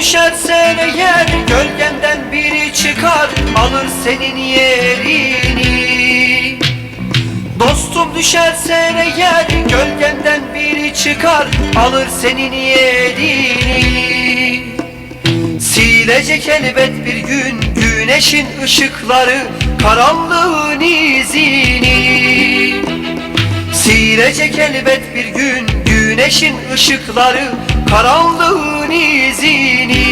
düşersen eğer Gölgemden biri çıkar alır senin yerini. Dostum düşersen eğer Gölgemden biri çıkar alır senin yerini. Silecek elbet bir gün güneşin ışıkları Karanlığın izini. Silecek elbet bir gün güneşin ışıkları Karanlığın izini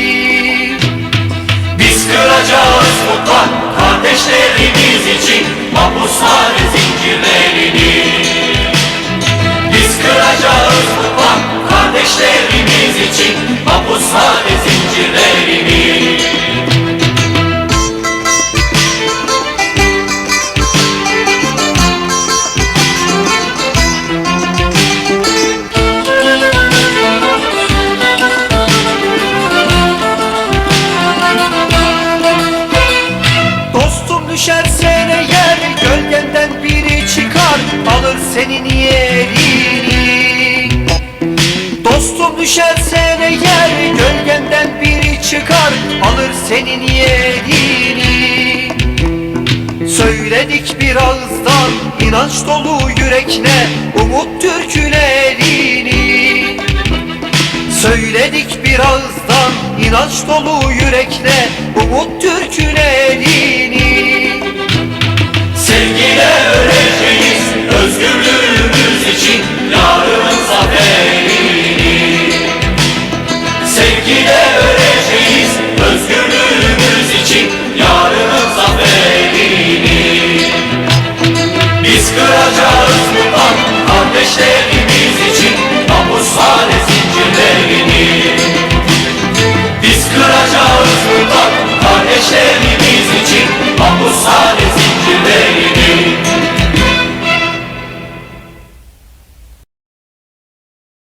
Biz kıracağız mutlak kardeşlerimiz için. Mahpushane zincirlerini Düşerse eğer gölgenden biri çıkar Alır senin yerini Söyledik bir ağızdan inanç dolu yürekle Umut türkülerini. Söyledik bir ağızdan inanç dolu yürekle Umut türkülerini take it.